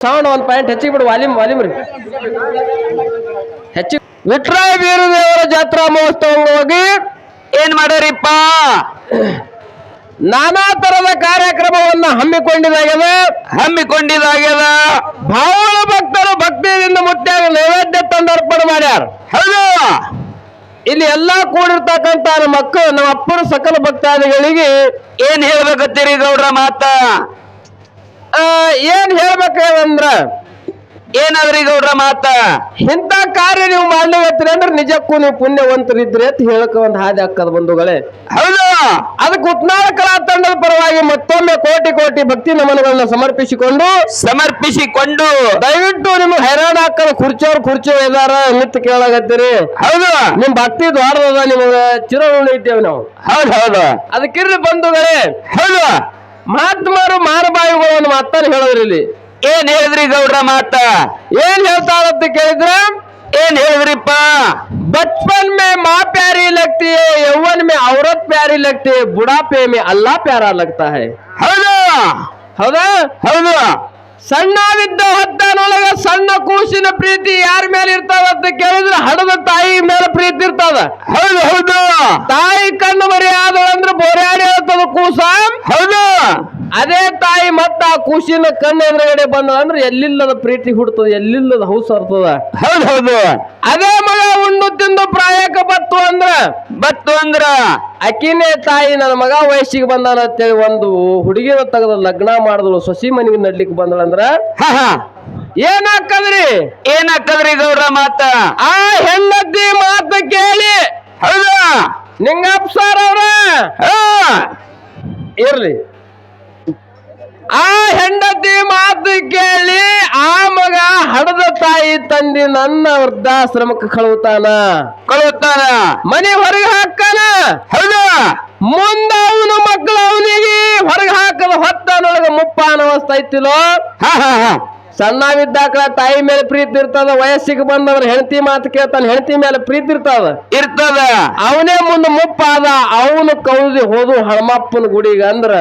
Sound ಒಂದು point ಹೆಚ್ಚಿಗೆ ಬಿಡು ವಾಲ್ಯೂಮ್ ವಾಲ್ಯೂಮ್ ರೀ. ಹೆಚ್ಚಿಗೆ ವಿಟ್ರಾಯ ಬೀರದೇವರ ಜಾತ್ರಾ ಮಹೋತ್ಸವ ಹೋಗಿ ಏನ್ ಮಾಡ್ಯಾರಿಪ್ಪ ನಾನಾ ತರದ ಕಾರ್ಯಕ್ರಮವನ್ನ ಹಮ್ಮಿಕೊಂಡಿದ್ದಾಗ್ಯದ. ಹಮ್ಮಿಕೊಂಡಿದಾಗ್ಯದ ಭಾವಳ ಭಕ್ತರು ಭಕ್ತಿಯಿಂದ ಮುಟ್ಟಾಗ ನೈವೇದ್ಯ ತಂದು ಅರ್ಪಣೆ ಮಾಡ್ಯಾರ. ಹೌದು. ಇಲ್ಲಿ ಎಲ್ಲಾ ಕೂಡಿರ್ತಕ್ಕಂತ ಮಕ್ಕಳು ನಮ್ಮ ಅಪ್ಪನ ಸಕಲ ಭಕ್ತಾದಿಗಳಿಗೆ ಏನ್ ಹೇಳ್ಬೇಕತ್ತೀರಿ ಗೌಡ್ರ ಮಾತ? ಏನ್ ಹೇಳ್ಬೇಕಂದ್ರ? ಏನಾದ್ರಿ ಗೌಡ್ರ ಮಾತ? ಇಂಥ ಕಾರ್ಯ ನೀವು ಮಾಡ್ಲಿಕತ್ತೀರಿ ಅಂದ್ರೆ ನಿಜಕ್ಕೂ ನೀವು ಪುಣ್ಯವಂತರಿದ್ರಿ ಅಂತ ಹೇಳಕ ಒಂದು ಹಾದಿ ಹಾಕದ ಬಂಧುಗಳೇ. ಹೌದು. ಅದಕ್ಕೆ ಉತ್ನಾಳ ಕಲಾ ತಂಡದ ಪರವಾಗಿ ಮತ್ತೊಮ್ಮೆ ಕೋಟಿ ಕೋಟಿ ಭಕ್ತಿ ನಮನಗಳನ್ನ ಸಮರ್ಪಿಸಿಕೊಂಡು ಸಮರ್ಪಿಸಿಕೊಂಡು ದಯವಿಟ್ಟು ನಿಮ್ಗೆ ಹೈರಾಣ ಹಾಕದ ಕುರ್ಚೋರ್ ಕುರ್ಚೋ ಇದಾರ ನಿಂತು ಕೇಳಾಗತ್ತೀರಿ ಹೌದು. ನಿಮ್ ಭಕ್ತಿ ದ್ವಾರದ ನಿಮ್ಗೆ ಚಿರ ಇದ್ದೇವೆ ನಾವು. ಹೌದು ಹೌದು. ಅದಕ್ಕಿರ್ಲಿ ಬಂಧುಗಳೇ ಹೌದು. ಮಹಾತ್ಮರು ಮಾರಬಾಯಿಗಳು ಒಂದು ಮಾತನ್ನು ಹೇಳಿದ್ರಿ ಇಲ್ಲಿ ಏನ್ ಹೇಳಿದ್ರಿ ಗೌಡ್ರ ಮಾತ ಏನ್ ಹೇಳ್ತಾರಂತ ಕೇಳಿದ್ರ ಏನ್ ಹೇಳಿದ್ರಿಪ್ಪ बचपन में माँ प्यारी लगती है यौवन में औरत प्यारी लगती है बुढ़ापे में अल्लाह प्यारा लगता है ಹೌದು ಹೌದಾ ಹೌದು ಸಣ್ಣವಿದ್ದ ಹೊತ್ತನೊಳಗ ಸಣ್ಣ ಕೂಸಿನ ಪ್ರೀತಿ ಯಾರ ಮೇಲೆ ಇರ್ತಾವ ಅಂತ ಕೇಳಿದ್ರೆ ಹಡದ ತಾಯಿ ಮೇಲೆ ಪ್ರೀತಿ ಇರ್ತದ ಹೌದು ಹೌದು ತಾಯಿ ಕಣ್ಣು ಮರಿ ಆದಳಂದ್ರೆ ಬೋರ್ಯಾಡಿ ಹೇಳ್ತದ ಕೂಸ ಹೌದು ಅದೇ ತಾಯಿ ಮತ್ತ ಆ ಕೂಸಿನ ಕಣ್ಣು ಎದುರುಗಡೆ ಬಂದ ಅಂದ್ರೆ ಎಲ್ಲಿಲ್ಲದ ಪ್ರೀತಿ ಹುಡ್ತದ ಎಲ್ಲಿಲ್ಲದ ಹೌಸ್ ಹರ್ತದ? ಹೌದು ಹೌದು. ಅದೇ ಮಗ ಉಂಡು ತಿಂದು ಪ್ರಾಯಕ ಬತ್ತು ಅಂದ್ರ? ಬತ್ತು ಅಂದ್ರ? ಅಕಿನೇ ತಾಯಿ ನನ್ನ ಮಗ ವಯಸ್ಸಿಗೆ ಬಂದಾನ ಅಂತೇಳಿ ಒಂದು ಹುಡುಗಿನ ತೆಗೆದ ಲಗ್ನ ಮಾಡಿದಳು ಸೊಸಿ ಮನೆಗೆ ನಡ್ಲಿಕ್ಕೆ ಬಂದಳಂದ್ರ ಏನಾಕದ್ರಿ ಏನಾಕದ್ರಿ ಗೌರ ಗೌಡ್ರ ಮಾತ? ಆ ಹೆಂಡತಿ ಮಾತು ಕೇಳಿ. ಹೌದಾ? ನಿಂಗಪ್ಪ ಸರ್ ಅವ್ರ. ಹಾ. ಇರ್ಲಿ. ಆ ಹೆಂಡತಿ ಮಾತು ಕೇಳಿ ಆ ಮಗ ಹಡದ ತಾಯಿ ತಂದಿ ನನ್ನ ವೃದ್ಧಾಶ್ರಮಕ್ಕೆ ಕಳುತ್ತಾನ ಕಳುತ್ತಾನ ಮನೆ ಹೊರಗೆ ಹಾಕಾನ ಹೌದು? ಮುಂದ ಅವನು ಮಕ್ಕಳು ಅವನಿಗೆ ಹೊರಗೆ ಹಾಕದ ಹೊತ್ತನೊಳಗ ಮುಪ್ಪ ಐತಿಲೋ? ಹ ಹ ಹ. ಸಣ್ಣವಿದ್ದಾಕ ತಾಯಿ ಮೇಲೆ ಪ್ರೀತಿ ಇರ್ತದ ವಯಸ್ಸಿಗೆ ಬಂದವ್ರ ಹೆಂಡತಿ ಮಾತು ಕೇಳ್ತಾನೆ ಹೆಂಡತಿ ಮೇಲೆ ಪ್ರೀತಿ ಇರ್ತದ? ಇರ್ತದ. ಅವನೇ ಮುಂದೆ ಮುಪ್ಪಾದ ಅವನು ಕೌದಿ ಹೋದು ಹಳಮಪ್ಪನ ಗುಡಿಗೆ ಅಂದ್ರ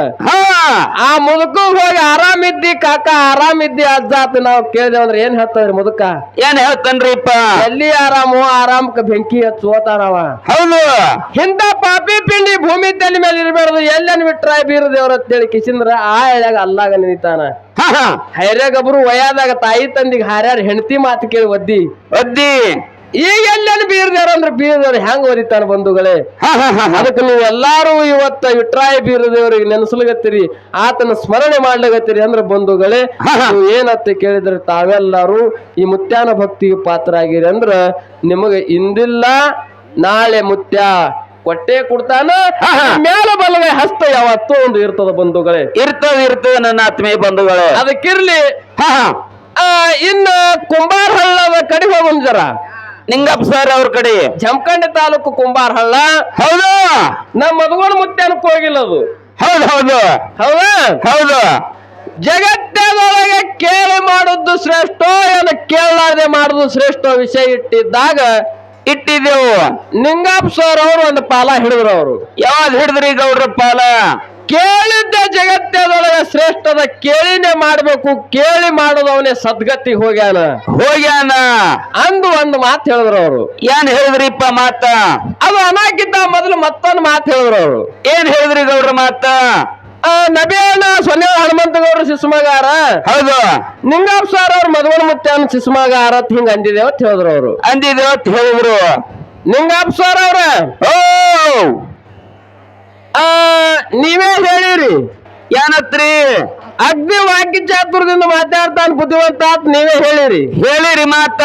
ಆ ಮುದುಕ ಹೋಗಿ ಆರಾಮಿದ್ದಿ ಕಾಕ ಆರಾಮಿದ್ದಿ ಅಜ್ಜ ಅಂತ ನಾವು ಕೇಳಿದೆ ಅಂದ್ರೆ ಏನ್ ಹೇಳ್ತಾವ್ರಿ ಮುದುಕ? ಏನ್ ಹೇಳ್ತನ್ರಿಪ್ಪ? ಎಲ್ಲಿ ಆರಾಮು ಆರಾಮಕ್ಕ ಬೆಂಕಿ ಹಚ್ಚೋತಾನವ ಹೌದು. ಹಿಂದ ಪಾಪಿ ಪಿಂಡಿ ಭೂಮಿ ತಲೆ ಮೇಲೆ ಇರಬಾರ್ದು ಎಲ್ಲನ್ ಬಿಟ್ರಾಯ್ ಬೀರ ದೇವ್ರ ಅಂತೇಳಿ ಕಿಸಿಂದ್ರ ಆ ಎಳ್ಯಾಗ ಅಲ್ಲಾಗ ನಿಂತಾನ. ಹ ಹ ವಯಾದಾಗ ತಾಯಿ ತಂದಿಗೆ ಹಾರ್ಯಾರ ಹೆಂಡತಿ ಮಾತು ಕೇಳಿ ಒದ್ದಿ ಒದ್ದಿ ಈಗ ಎಲ್ಲೆಲ್ಲಿ ಬೀರದಾರ ಅಂದ್ರೆ ಬೀರದವ್ರ ಹೆಂಗ್ ಓದಿತಾನ ಬಂಧುಗಳೇ ಹಾ ಹ ಹ ಹ. ಅದಕ್ಕೆ ನೀವು ಎಲ್ಲಾರು ಇವತ್ತ ವಿಟ್ರಾಯ ಬೀರದೇವ್ರಿಗೆ ನೆನೆಸ್ಲಿಗತ್ತೀರಿ ಆತನ ಸ್ಮರಣೆ ಮಾಡ್ಲಗತ್ತೀರಿ ಅಂದ್ರೆ ಬಂಧುಗಳೇ. ನೀವು ಏನತ್ತ ಕೇಳಿದ್ರೆ ತಾವೆಲ್ಲರೂ ಈ ಮುತ್ಯಾನ ಭಕ್ತಿಗೆ ಪಾತ್ರ ಆಗಿರಿ ಅಂದ್ರ ನಿಮಗೆ ಇಂದಿಲ್ಲ ನಾಳೆ ಮುತ್ಯ ಕೊಟ್ಟೆ ಕೊಡ್ತಾನ. ಮೇಲೆ ಬಲ್ಲವೇ ಹಸ್ತ ಯಾವತ್ತೂ ಒಂದು ಇರ್ತದ ಬಂಧುಗಳೇ. ಇರ್ತದ ಇರ್ತದ ನನ್ನ ಆತ್ಮೀಯ ಬಂಧುಗಳೇ. ಅದಕ್ಕಿರ್ಲಿ ಹ ಇನ್ನು ಕುಂಬಾರ ಹಳ್ಳದ ಕಡೆ ಹೋಗೋಣ ಜರ. ನಿಂಗಪ್ಪ ಸರ್ ಅವ್ರ ಕಡೆ. ಜಮಖಂಡಿ ತಾಲೂಕು ಕುಂಬಾರ ಹಳ್ಳ ಹೌದು. ನಮ್ಮ ಮದುಗೋಣ ಮುತ್ಯಾನಕ್ಕೆ ಹೋಗಿಲ್ಲ ಅದು. ಹೌದು ಹೌದು. ಹೌದಾ? ಹೌದು. ಜಗತ್ತದೊಳಗೆ ಕೇಳಿ ಮಾಡುದು ಶ್ರೇಷ್ಠ ಏನು ಕೇಳಲಾರದೆ ಮಾಡುದು ಶ್ರೇಷ್ಠ ವಿಷಯ ಇಟ್ಟಿದ್ದಾಗ ಇಟ್ಟಿದ್ದೆವು. ನಿಂಗಪ್ಪ ಸರ್ ಅವರು ಒಂದು ಪಾಲ ಹಿಡಿದ್ರು ಅವರು. ಯಾವಾಗ ಹಿಡಿದ್ರಿ ಗೌಡ್ರ ಪಾಲ? ಕೇಳಿದ್ದ ಜಗತ್ತದೊಳಗೆ ಶ್ರೇಷ್ಠದ ಕೇಳಿನೇ ಮಾಡ್ಬೇಕು ಕೇಳಿ ಮಾಡೋದು ಅವನೇ ಸದ್ಗತಿ ಹೋಗ್ಯಾನ. ಹೋಗ್ಯಾನ. ಅಂದು ಒಂದು ಮಾತು ಹೇಳಿದ್ರು ಅವರು. ಏನ್ ಹೇಳಿದ್ರಿಪ್ಪ ಮಾತ? ಅದು ಅನಾಕಿದ್ದ ಮೊದಲು ಮತ್ತೊಂದು ಮಾತು ಹೇಳಿದ್ರು ಅವರು. ಏನ್ ಹೇಳಿದ್ರಿ ಗೌಡ್ರ ಮಾತ? ನಬಿಯಣ್ಣ ಸೊನ್ನೆ ಹನುಮಂತಗೌಡರು ಶಿಶುಮಗಾರ. ಹೌದು. ನಿಂಗಪ್ಪ ಸರ್ ಅವ್ರು ಮದುವಣ ಮುತ್ಯಾನ ಶಿಶುಮಗಾರ ಅಂತ ಹಿಂಗ ಅಂದಿದೇವ ಅಂತ ಹೇಳಿದ್ರು ಅವರು. ಅಂದಿದೇವ ಅಂತ ಹೇಳಿದ್ರು. ನಿಂಗಪ್ಪ ಸರ್ ಅವ್ರ ಓ ನೀವೇ ಹೇಳಿರಿ. ಏನತ್ರಿ? ಅಗ್ನಿ ವಾಕ್ಯ ಚಾತುರ್ದಿಂದ ಮಾತಾಡ್ತಾನ ಬುದ್ಧಿವಂತ ಅಂತ ನೀವೇ ಹೇಳಿರಿ. ಹೇಳಿರಿ ಮಾತ.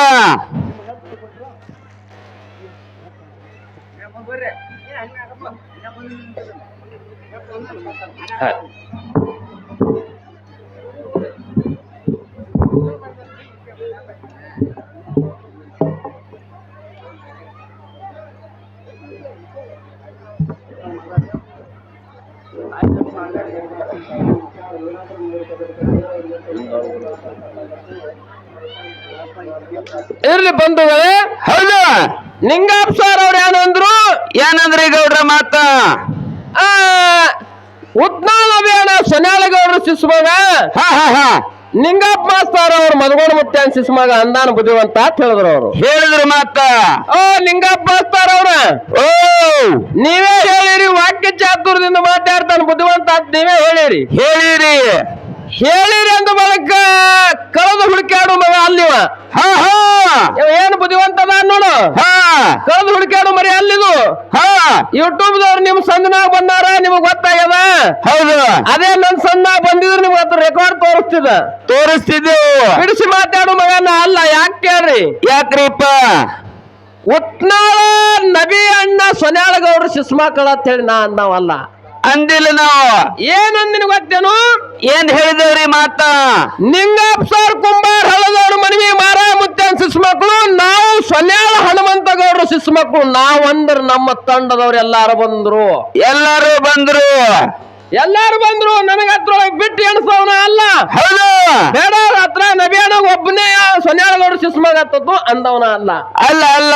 ಇರ್ಲಿ ಬಂಧುಗಳೇ ಹೌದು. ನಿಂಗಪ್ಪ ಸರ್ ಅವ್ರು ಏನಂದ್ರು ಏನಂದ್ರಿ ಗೌಡ್ರ ಮಾತ. ಆ ಉತ್ನಾಳ ಬೇಡ ಸೊನ್ಯಾಳಗೌಡರು ಶಿಶುಮಗ. ಹ ಹ ಹ. ನಿಂಗಪ್ಪ ಮಾಸ್ತಾರ ಅವ್ರ ಮದಗೋಡ ಮುತ್ತೆ ಅನ್ಸಿಸ್ ಅಂದಾನ ಬುದ್ಧಿವಂತ ಅಂತ ಹೇಳಿದ್ರು ಅವರು. ಹೇಳಿದ್ರು ಮಾತ ಓ ನಿಂಗಪ್ಪ ಮಾಸ್ತಾರ ಅವ್ರ. ಓ. ನೀವೇ ಹೇಳಿರಿ ವಾಕ್ಯ ಚಾತುರ್ದಿಂದ ಮಾತಾಡ್ತಾನೆ ಬುದ್ಧಿವಂತ ಅಂತ ನೀವೇ ಹೇಳಿರಿ. ಹೇಳಿರಿ. ಹೇಳಿರಿ ಅಂದ ಬಳಕ ಕಳೆದು ಹುಡುಕಾಡು ಮಗ ಅಲ್ಲಿವ. ಹಾ ಹಾ. ಇವ ಏನು ಬುದ್ಧಿವಂತ ನೋಡು. ಹಾ. ಕಳೆದು ಹುಡುಕಾಡು ಮರಿ ಅಲ್ಲಿದು. ಹಾ. ಯೂಟ್ಯೂಬ್ ದವ್ರು ನಿಮ್ ಸಂದನಾಗ ಬಂದಾರ ನಿಮಗ್ ಗೊತ್ತಾಗ್ಯದ? ಹೌದು. ಅದೇ ನನ್ ಸಂದ ಬಂದಿದ್ರು ನಿಮ್ಗೆ ಅದ್ರ ರೆಕಾರ್ಡ್ ತೋರಿಸ್ತಿದ ತೋರಿಸ್ತಿದ್ದೆವು ಬಿಡಿಸಿ ಮಾತಾಡು ಮಗನ ಅಲ್ಲ ಯಾಕೆ ಕೇಳ್ರಿ? ಯಾಕ್ರಿಪ್ಪ? ಉತ್ನಾಳ ನಬಿ ಅಣ್ಣ ಸೊನ್ಯಾಳಗೌಡ್ರು ಶಿಸ್ಮಾಕಳ ಅಂತ ಹೇಳಿ ನಾ ಅಂದವಲ್ಲ. ಅಂದಿಲ್ಲ ನಾವು. ಏನಂದಿನ ಗೊತ್ತೇನು? ಏನ್ ಹೇಳಿದೇವ್ರಿ ಮಾತ? ನಿಂಗಪ್ಪ ಸರ್ ಕುಂಬಾರ್ ಹಳದವರು ಮನವಿ ಮಾರ ಮುತ್ತನ್ ಶಿಸ್ಮಕ್ಳು ನಾವು ಸೊನ್ಯಾಳ ಹನುಮಂತ ಗೌಡ್ರು ಶಿಸ್ಮಕ್ಳು ನಾವಂದ್ರ ನಮ್ಮ ತಂಡದವ್ರು ಎಲ್ಲಾರು ಬಂದ್ರು. ಎಲ್ಲಾರು ಬಂದ್ರು. ಎಲ್ಲಾರು ಬಂದ್ರು ನನಗ ಅದ್ರೊಳಗೆ ಬಿಟ್ಟು ಎಣಸವನ ಅಲ್ಲ. ಹೌದು. ಬೇಡ ಹತ್ರ ನಬಿಯಾಣ ಒಬ್ಬನೇ ಸೊನ್ಯಾಳ ಗೌಡ್ರು ಶಿಶು ಮಗ ಅಂದವನ ಅಲ್ಲ. ಅಲ್ಲ ಅಲ್ಲ.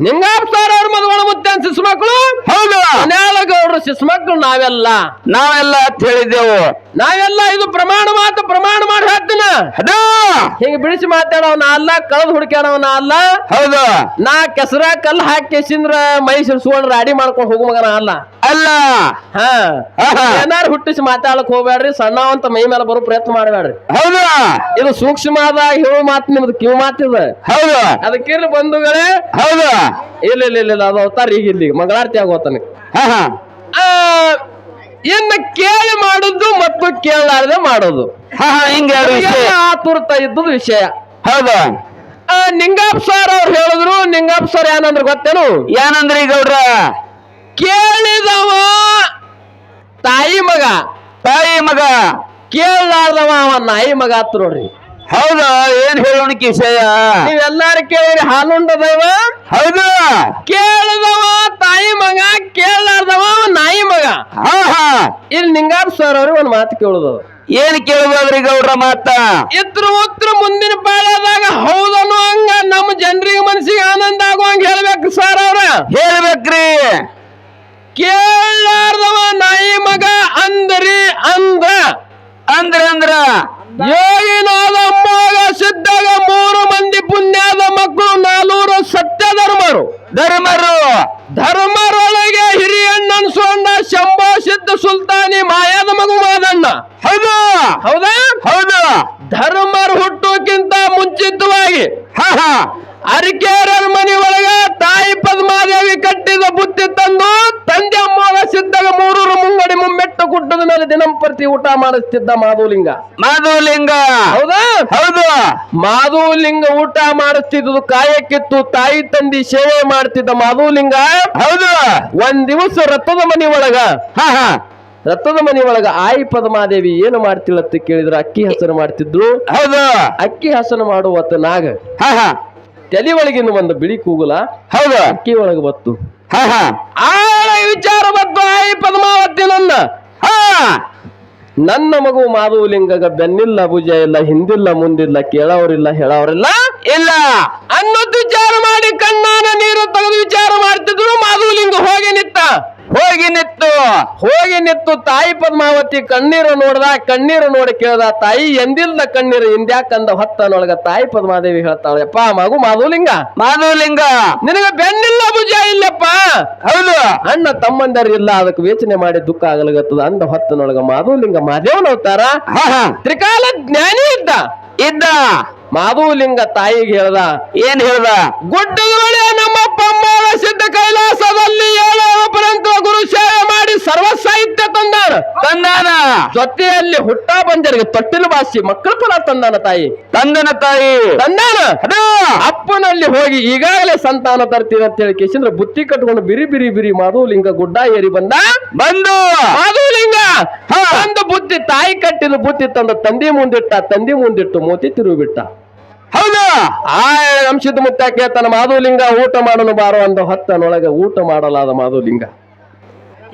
ನಿಂಗಪ್ಪ ಸರ್ ಅವ್ರ ಮದುವೆ ಶಿಶು ಮಕ್ಕಳು ಹೌದು. ಸೊನ್ಯಾಳ ಗೌಡ್ರು ಮಕ್ಕಳು ನಾವೆಲ್ಲ. ನಾವೆಲ್ಲ ಅಂತ ಹೇಳಿದ್ದೆವು. ನಾವೆಲ್ಲ ಇದು ಪ್ರಮಾಣ ಮಾತು ಪ್ರಮಾಣ ಮಾಡಿ ಹೇಳ್ತೀನ. ಅದು ಹಿಂಗ ಬಿಡಿಸಿ ಮಾತಾಡೋನ ಅಲ್ಲ ಕಳೆದ್ ಹುಡುಕ್ಯಾಡವನ ಅಲ್ಲ. ಹೌದು. ನಾ ಕೆಸರ ಕಲ್ಲು ಹಾಕಿ ಸಿಂದ್ರ ಮೈ ಸಿರ್ಸ್ಕೊಂಡ್ ರಾಡಿ ಮಾಡ್ಕೊಂಡು ಹೋಗು ಮಗನ ಅಲ್ಲ. ಅಲ್ಲ. ಹಾ. ಏನಾರು ಹುಟ್ಟಿಸಿ ಮಾತಾಡಕ್ ಹೋಗ್ಬೇಡ್ರಿ ಸಣ್ಣವಂತ ಮೈ ಮೇಲೆ ಬರೋ ಪ್ರಯತ್ನ ಮಾಡಬೇಡ್ರಿ ಹೌದು. ಇದು ಸೂಕ್ಷ್ಮದ ಹೇಳು ಮಾತು ನಿಮ್ದು ಕಿವಿ ಮಾತಿದ ಹೌದು. ಅದಕ್ಕಿರ್ಲಿ ಬಂಧುಗಳೇ. ಹೌದು. ಇಲ್ಲ ಇಲ್ಲ ಇಲ್ಲ ಅದು ಅವತಾರ ಈಗ ಇಲ್ಲಿ ಮಂಗಳಾರತಿ ಆಗೋತಾನೆ ಹಾ ಹಾ. ಇನ್ನು ಕೇಳಿ ಮಾಡುದು ಮತ್ತು ಕೇಳಲಾರದೆ ಮಾಡೋದು. ಹಾ ಹಾ ಹಿಂಗೆ ಎರಡು ವಿಷಯ. ಹೌದಾ ಆತುರ್ತ ಇದ್ದದ ವಿಷಯ. ಹೌದು? ಆ, ನಿಂಗಪ್ಪ ಸರ್ ಅವ್ರು ಹೇಳಿದ್ರು ನಿಂಗಪ್ಪ ಸರ್ ಏನಂದ್ರೆ ಗೊತ್ತೇನು? ಏನಂದ್ರಿ ಗೌಡ್ರ? ಕೇಳಿದವ ತಾಯಿ ಮಗ. ತಾಯಿ ಮಗ. ಕೇಳಲಾರ್ದವ ಅವ ನಾಯಿ ಮಗ ಆತ್ ನೋಡ್ರಿ. ಹೌದು? ಏನ್ ಹೇಳೋಣ ಕಿಶಯ ನೀವೆಲ್ಲಾರು ಕೇಳಿರಿ ಹಾಲುಂಡ ದೈವ. ಹೌದು. ಕೇಳದವ ತಾಯಿ ಮಗ ಕೇಳಲಾರ್ದವ ನಾಯಿ ಮಗ. ಹಾ ಹಾ. ಇಲ್ಲಿ ನಿಂಗಾರ್ ಸರ್ ಅವ್ರಿಗೆ ಒಂದು ಮಾತು ಕೇಳುದು. ಏನ್ ಕೇಳ್ಬೋದ್ರಿ ಗೌಡ್ರ ಮಾತ? ಇದ್ರ ಉತ್ತರ ಮುಂದಿನ ಪಾಳದಾಗ ಹೌದನು ಹಂಗ ನಮ್ಮ ಜನರಿಗೆ ಮನಸ್ಸಿಗೆ ಆನಂದ ಆಗುವಂಗ ಹೇಳ್ಬೇಕು ಸರ್ ಅವ್ರ. ಹೇಳ್ಬೇಕ್ರಿ. ಕೇಳಲಾರ್ದವ ನಾಯಿ ಮಗ ಅಂದ್ರಿ ಅಂದ್ರ. ಅಂದ್ರ ಅಂದ್ರ. ಯೋಗಿನಾದ ಮೋಗ ಸಿದ್ಧಾಗ ಮೂರು ಮಂದಿ ಪುಣ್ಯದ ಮಕ್ಕಳು ನಾಲ್ವರು ಸತ್ಯ ಧರ್ಮರು. ಧರ್ಮರು ಧರ್ಮರೊಳಗೆ ಹಿರಿಯಣ್ಣನ್ ಸೊಂಡ ಶಂಭೋ ಸಿದ್ಧ ಸುಲ್ತಾನಿ ಮಾಯಾದ ಮಗು ಮಾದಣ್ಣ. ಹೌದು. ಹೌದಾ? ಹೌದು. ಧರ್ಮರು ಹುಟ್ಟೋಕ್ಕಿಂತ ಮುಂಚಿತವಾಗಿ. ಅರಿಕೇರರ ಮನೆ ಒಳಗ ತಾಯಿ ಪದ್ಮಾದೇವಿ ಕಟ್ಟಿದ ಬುತ್ತಿ ತಂದು ತಂದೆ ಅಮ್ಮಗ ಊಟ ಮಾಡಿಸ್ತಿದ್ದ ಮಾಧುಲಿಂಗ. ಮಾಧುಲಿಂಗ. ಹೌದಾ? ಹೌದು. ಮಾಧುಲಿಂಗ ಊಟ ಮಾಡಿಸ್ತಿದ್ದು ಕಾಯಕ್ಕಿತ್ತು ತಾಯಿ ತಂದಿ ಸೇವೆ ಮಾಡ್ತಿದ್ದ ಮಾಧುಲಿಂಗ. ಹೌದು. ಒಂದ್ ದಿವಸ ರಥದ ಮನಿ ಒಳಗ. ಹಾ ಹಾ. ರಥದ ಮನಿ ಒಳಗ ಆಯಿ ಪದ್ಮಾದೇವಿ ಏನು ಮಾಡ್ತಿಳತ್ತ ಕೇಳಿದ್ರ ಅಕ್ಕಿ ಹಸನ ಮಾಡ್ತಿದ್ರು. ಹೌದು. ಅಕ್ಕಿ ಹಸನ ಮಾಡುವತ್ತ ನಾಗ ಹಾ ಹಾ. ತಲೆ ಒಳಗಿನ ಒಂದು ಬಿಳಿ ಕೂಗುಲ ಹೌದು. ಅಕ್ಕಿ ಒಳಗೆ ಬತ್ತು. ಹಾ ಹಾ. ಆಳ ವಿಚಾರ ಬತ್ತು ಆಯಿ ಪದ್ಮಾವತಿ ನನ್ನ. ಹಾ. ನನ್ನ ಮಗು ಮಾಧುಲಿಂಗಗ ಬೆನ್ನಿಲ್ಲ, ಭುಜ ಇಲ್ಲ, ಹಿಂದಿಲ್ಲ, ಮುಂದಿಲ್ಲ, ಕೇಳೋರಿಲ್ಲ, ಹೇಳೋರಿಲ್ಲ? ಇಲ್ಲ. ಅನ್ನೋದು ವಿಚಾರ ಮಾಡಿ ಕಣ್ಣಾನ ನೀರು ತೆಗೆದು ವಿಚಾರ ಮಾಡ್ತಿದ್ರು, ಮಾಧುಲಿಂಗ ಹೋಗಿ ನಿತ್ತ ಹೋಗಿ ನಿತ್ತು ಹೋಗಿ ನಿತ್ತು ತಾಯಿ ಪದ್ಮಾವತಿ ಕಣ್ಣೀರು ನೋಡ್ದ ಕಣ್ಣೀರು ನೋಡಿ ಕೇಳ್ದ ತಾಯಿ ಎಂದಿಲ್ದ ಕಣ್ಣೀರು ಇಂದ್ಯಾಕಂದ ಹೊತ್ತನೊಳಗ ತಾಯಿ ಪದ್ಮಾದೇವಿ ಹೇಳ್ತಾಳೆ ಅಪ್ಪ ಮಗು ಮಾಧುಲಿಂಗ ಮಾಧುಲಿಂಗ. ನಿನಗ ಬೆನ್ನಿಲ್ಲ ಭುಜ ಇಲ್ಲಪ್ಪ? ಹೌದು. ಅಣ್ಣ ತಮ್ಮಂದರ್ ಇಲ್ಲ ಅದಕ್ಕೆ ವೇಚನೆ ಮಾಡಿ ದುಃಖ ಆಗಲಾಗತ್ತದ ಅಂದ ಹೊತ್ತನೊಳಗ ಮಾಧುಲಿಂಗ ಮಾದೇವನ ಅವತಾರ ತ್ರಿಕಾಲ ಜ್ಞಾನಿ ಇದ್ದ. ಇದ್ದ. ಮಾಧುಲಿಂಗ ತಾಯಿಗೆ ಹೇಳ್ದ ಏನ್ ಹೇಳ್ದ? ಗುಡ್ಡದ ನಮ್ಮಪ್ಪ ನಮ್ಮ ಪಂಬಾಳ ಸಿದ್ಧ ಕೈಲಾಸದಲ್ಲಿ ಏಳು ಪರಂತ ಗುರು ಸೇವೆ ಮಾಡಿ ಸರ್ವ ಸಾಹಿತ್ಯ ತಂದಾನ? ತಂದಾನ ಜೊತೆಯಲ್ಲಿ ಹುಟ್ಟ ಬಂದರಿಗೆ ತೊಟ್ಟಿಲು ಬಾಸಿ ಮಕ್ಕಳ ಫಲ ತಂದಾನ ತಾಯಿ. ತಂದನ ತಾಯಿ? ತಂದಾನ? ಅಪ್ಪನಲ್ಲಿ ಹೋಗಿ ಈಗಾಗಲೇ ಸಂತಾನ ತರ್ತೀನಿ ಅಂತ ಹೇಳಿ ಕೇಸಿಂದ್ರ ಬುತ್ತಿ ಕಟ್ಕೊಂಡು ಬಿರಿ ಬಿರಿ ಬಿರಿ ಮಾಧುಲಿಂಗ ಗುಡ್ಡ ಏರಿ ಬಂದ. ಬಂದು. ಮಾಧುಲಿಂಗ ಹಾ. ತಂದು ಬುದ್ಧಿ ತಾಯಿ ಕಟ್ಟಿದ ಬುದ್ಧಿ ತಂದು ತಂದಿ ಮುಂದಿಟ್ಟ ತಂದಿ ಮುಂದಿಟ್ಟು ಮೋತಿ ತಿರುಗಿ ಬಿಟ್ಟ ಹೌದಾ? ಆ ಅಂಶದ ಮುತ್ತ ಕೇಳ್ತಾನ ಮಾಧುಲಿಂಗ ಊಟ ಮಾಡಲು ಬಾರೋ ಅಂದ ಹೊತ್ತನೊಳಗೆ ಊಟ ಮಾಡಲಾದ ಮಾಧುಲಿಂಗ.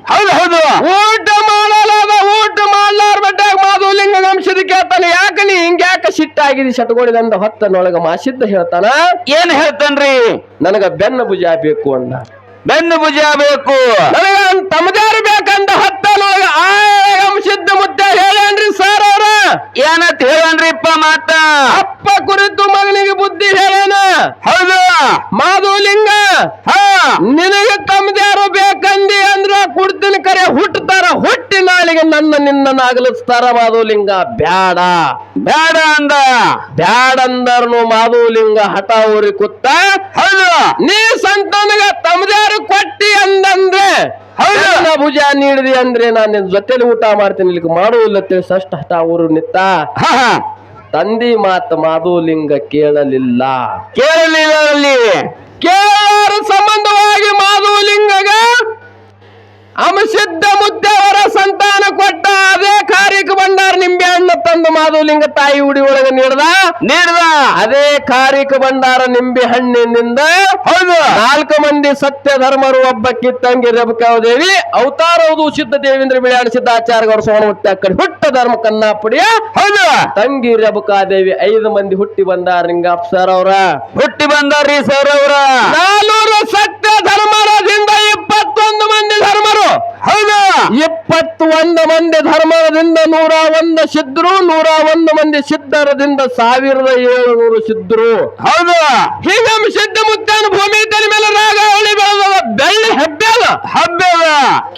ಹೌದು ಹೌದು. ಊಟ ಮಾಡಲಾದ ಊಟ ಮಾಡ್ಲಾರ ಬಟ್ಟೆ ಮಾಧುಲಿಂಗ ಅಂಶದ ಕೇಳ್ತಾನೆ ಯಾಕೆ ನೀ ಹಿಂಗ್ಯಾಕ ಸಿಟ್ಟಾಗಿದೆ ಶಟಗೋಳಿದ ಅಂದ ಹೊತ್ತನೊಳಗ ಮಾಸಿದ್ದ ಹೇಳ್ತಾನ ಏನ್ ಹೇಳ್ತಾನ್ರಿ? ನನಗ ಬೆನ್ನ ಭುಜ ಬೇಕು ಅಂದ. ಬೆನ್ನು ಭುಜ ಬೇಕು. ನನಗ ತಮದಾರು ಬೇಕಂದ ಹತ್ತನೊಳಗ ಆ ಅಂಶದ ಮುತ್ತ ಹೇಳೇನ್ರಿ ಸರ್ ಅವ್ರ ಏನಂತ ಹೇಳನ್ರಿಪ್ಪ ಮಾತ? ಅಪ್ಪ ಕುರಿತು ಮಗನಿಗೆ ಬುದ್ಧಿ ಹೇಳೇನ? ಹೌದು. ಮಾಧುಲಿಂಗ ಹಾ. ನಿನಗೆ ತಮ್ಮದ್ಯಾರು ಕುಡ್ತೀನಿ ಕರೆ ಹುಟ್ಟತಾರ ಹುಟ್ಟಿ ನಾಳಿಗೆ ನನ್ನ ನಿನ್ನ ಅಗಲಿಸ್ತಾರ ಮಾಧುಲಿಂಗ ಬ್ಯಾಡ. ಬ್ಯಾಡ ಅಂದ. ಬ್ಯಾಡಂದರ್ನು ಮಾಧುಲಿಂಗ ಹಠ ಊರಿ ಕುತ್ತ. ಹೌದು. ನೀ ಸಂತನಗ ತಮ್ಮದಾರು ಕೊಟ್ಟಿ ಅಂದಂದ್ರೆ ಹೌದು. ನಾ ಭುಜ ನೀಡಿದಿ ಅಂದ್ರೆ ನಾನು ನಿನ್ ಜೊತೆಲಿ ಊಟ ಮಾಡ್ತೀನಿ ಇಲ್ಲಿ ಮಾಡುವುದಿಲ್ಲ ತಿಳಿಸ್ ಸಷ್ಟ ಹಠ ಊರು ನಿತ್ತ. ತಂದಿ ಮಾತ ಮಾಧುಲಿಂಗ ಕೇಳಲಿಲ್ಲ. ಕೇಳಲಿಲ್ಲ ಕೇಳಾರ ಸಂಬಂಧವಾಗಿ ಮಾಧುಲಿಂಗಗ ಅಮಸಿದ್ಧ ಮುದ್ದೆಯವರ ಸಂತಾನ ಕೊಟ್ಟ ಅದೇ ಕಾರ್ಯಕ್ಕೆ ಬಂಡಾರ ನಿಂಬೆ ಹಣ್ಣು ತಂದು ಮಾಧುಲಿಂಗ ತಾಯಿ ಉಡಿ ಒಳಗೆ ನೀಡ್ದ? ನೀಡ್ದ. ಅದೇ ಕಾರಿಕ ಬಂಡಾರ ನಿಂಬೆ ಹಣ್ಣಿನಿಂದ ಹೌದು. ನಾಲ್ಕು ಮಂದಿ ಸತ್ಯ ಧರ್ಮರು ಒಬ್ಬ ಕಿತ್ತಂಗಿ ದೇವಿ ಅವತಾರವುದು ಸಿದ್ಧ ದೇವೇಂದ್ರ ಬಿಳಿಯಾಣ ಸೋಣ ಹುಟ್ಟ ಕಡೆ ಹುಟ್ಟ ಧರ್ಮ ಕನ್ನಾಪುಡಿಯ ಹೌದು. ತಂಗಿ ರೇವಕಾದೇವಿ ಐದು ಮಂದಿ ಹುಟ್ಟಿ ಬಂದಾರ ಲಿಂಗಾಪ್ಸರ್ ಅವರ. ಹುಟ್ಟಿ ಬಂದಾರ್ರಿ ಸರ್ ಅವ್ರ. ನಾಲ್ವರು ಸತ್ಯ ಧರ್ಮರದಿಂದ ಇಪ್ಪತ್ತೊಂದು ಮಂದಿ ಧರ್ಮರು ಹೌದು? ಇಪ್ಪತ್ತೊಂದು ಮಂದಿ ಧರ್ಮದಿಂದ ನೂರ ಒಂದು ಸಿದ್ಧರು ನೂರ ಒಂದು ಮಂದಿ ಸಿದ್ಧರದಿಂದ ಸಾವಿರದ ಏಳುನೂರು ಸಿದ್ಧರು. ಹೌದಾ? ಹೀಗೆ ಸಿದ್ಧ ಮುತ್ತನ ಭೂಮಿ ತಲೆ ಮೇಲೆ ರಾಗ ಹೊಳಿ ಬೆಳೆದ ಬೆಳ್ಳಿ ಹೆಬ್ಬೆಲ ಹಬ್ಬದ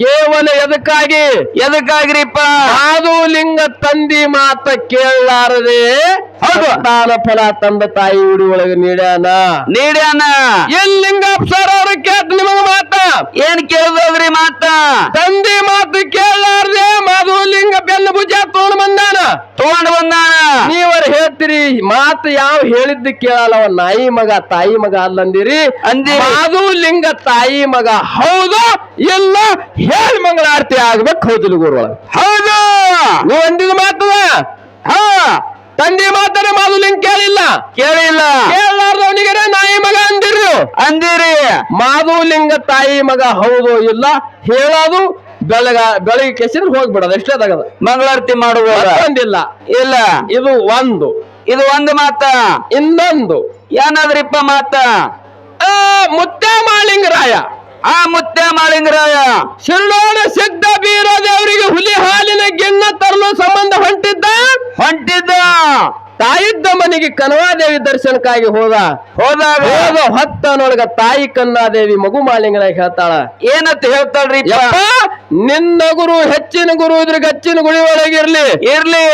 ಕೇವಲ ಎದಕ್ಕಾಗಿ? ಎದಕ್ಕಾಗ್ರಿಪ್ಪ? ಅದು ಲಿಂಗ ತಂದಿ ಮಾತ ಕೇಳಲಾರದೆ ಹೌದು. ತಾನ ಫಲ ತಂದ ತಾಯಿ ಉಡಿ ಒಳಗೆ ನೀಡ್ಯಾನ. ನೀಡ್ಯಾನ? ಎಲ್ಲಿ ಅಪ್ಸರ ಅವ್ರ ಕೇಳ್ತ ನಿಮಗ ಮಾತ? ಏನ್ ಕೇಳ್ದದ್ರಿ ಮಾತ? ತಂದೆ ಮಾತು ಕೇಳಲಾರ್ದೆ ಮಾಧುಲಿಂಗ ಬೆನ್ನ ಭುಜ ತೋಣ ಬಂದಾನ. ತೋಣ ಬಂದಾನ. ನೀವರು ಹೇಳ್ತೀರಿ ಮಾತು ಯಾವ ಹೇಳಿದ್ದು ಕೇಳಲ್ಲ ನಾಯಿ ಮಗ ತಾಯಿ ಮಗ ಅಲ್ಲಂದಿರಿ. ಅಂದಿರಿ. ಮಾಧುಲಿಂಗ ತಾಯಿ ಮಗ ಹೌದು? ಇಲ್ಲ ಹೇಳಿ ಮಂಗಳಾರತಿ ಆಗ್ಬೇಕು ಹೌದಿಲ್ಲ ಗುರುಗಳ. ಹೌದು. ನೀವು ಅಂದಿದ ಮಾತದ? ಹಾ. ತಂದೆ ಮಾತಾರೆ ಮಾಧುಲಿಂಗ ಕೇಳಿಲ್ಲ? ಕೇಳಿಲ್ಲ. ಕೇಳಲಾರ್ದವನಿಗೆ ನಾಯಿ ಮಗ ಅಂದಿರು. ಅಂದಿರಿ ಮಾಧುಲಿಂಗ ತಾಯಿ ಮಗ ಹೌದು ಇಲ್ಲ ಹೇಳೋದು ಬೆಳಗ ಬೆಳಗ್ಗೆ ಕೆಸಿದ್ರೆ ಹೋಗ್ಬಿಡೋದು ಎಷ್ಟೇದಾಗದ ಮಂಗಳಾರತಿ ಮಾಡುವ ಅಂದಿಲ್ಲ ಇಲ್ಲ. ಇದು ಒಂದು. ಇದು ಒಂದು ಮಾತ. ಇನ್ನೊಂದು. ಏನಾದ್ರಿಪ್ಪ ಮಾತ? ಮುತ್ತ ಮಾಲಿಂಗ ಮಾಳಿಂಗರಾಯ ಆ ಮುತ್ತೆ ಮಾಳಿಂಗರಾಯ. ಶಿರ್ಡೋಣ ಸಿದ್ಧ ಬೀರ ದೇವರಿಗೆ ಹುಲಿ ಹಾಲಿನ ಗಿಣ್ಣ ತರಲು ಸಂಬಂಧ ಹೊಂಟಿದ್ದ? ಹೊಂಟಿದ್ದ. ತಾಯಿದ್ದ ಮನೆಗೆ ಕನವಾದೇವಿ ದರ್ಶನಕ್ಕಾಗಿ ಹೋದ ಹೋದಾಗ ಹೋದ ಹೊತ್ತನೊಳಗ ತಾಯಿ ಕನ್ನಾದೇವಿ ಮಗು ಮಾಲಿಂಗನ ಹೇಳ್ತಾಳ. ಏನಂತ ಹೇಳ್ತಾಳ್ರಿ ನಿನ್ನ ಗುರು ಹೆಚ್ಚಿನ ಗುರು ಇದ್ರ ಗಚ್ಚಿನ ಗುಳಿ ಒಳಗಿರ್ಲಿ ಇರ್ಲಿ.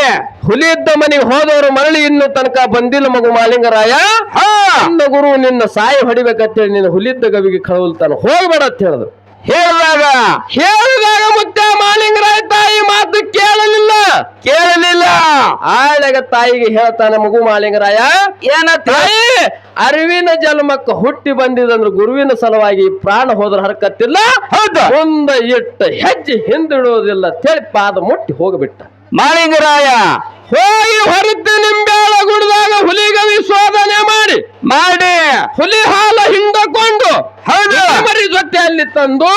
ಹುಲಿ ಇದ್ದ ಮನೆಗೆ ಹೋದವರು ಮರಳಿ ಇನ್ನು ತನಕ ಬಂದಿಲ್ಲ ಮಗು ಮಾಲಿಂಗರಾಯ. ನಿನ್ನ ಗುರು ನಿನ್ನ ಸಾಯಿ ಹೊಡಿಬೇಕಂತೇಳಿ ನಿನ್ನ ಹುಲಿದ್ದ ಗವಿಗೆ ಕಳವಲ್ತಾನ. ಹೋಗ್ಬೇಡ ಅಂತ ಹೇಳಿದ್ರು. ಹೇಳಿದಾಗ ಹೇಳಿದಾಗ ಮುತ್ತ ಮಾಲಿಂಗರಾಯ ತಾಯಿ ಮಾತು ಕೇಳಲಿಲ್ಲ. ಕೇಳಲಿಲ್ಲ. ಆದಾಗ ತಾಯಿಗೆ ಹೇಳ್ತಾನೆ ಮಗು ಮಾಲಿಂಗರಾಯ ಏನ ತಾಯಿ ಅರಿವಿನ ಜನ್ಮಕ್ಕ ಹುಟ್ಟಿ ಬಂದಿದಂದ್ರೆ ಗುರುವಿನ ಸಲುವಾಗಿ ಪ್ರಾಣ ಹೋದ್ರ ಹರಕತ್ತಿಲ್ಲ. ಹೌದು. ಮುಂದ ಇಟ್ಟ ಹೆಜ್ಜೆ ಹಿಂದಿಡುವುದಿಲ್ಲ ತೇಳಿ ಪಾದ ಮುಟ್ಟಿ ಹೋಗ್ಬಿಟ್ಟ. ಮಾಲಿಂಗರಾಯ ಹೋಗಿ ಹೊರತು ನಿಂಬೆಳ ಗುಡ್ದಾಗ ಹುಲಿಗವಿ ಶೋಧನೆ ಮಾಡಿ. ಮಾಡಿ. ಹುಲಿ ಹಾಲ ಹಿಂಡಕೊಂಡು ಮರಿ ಜೊತೆ ಅಲ್ಲಿ ತಂದು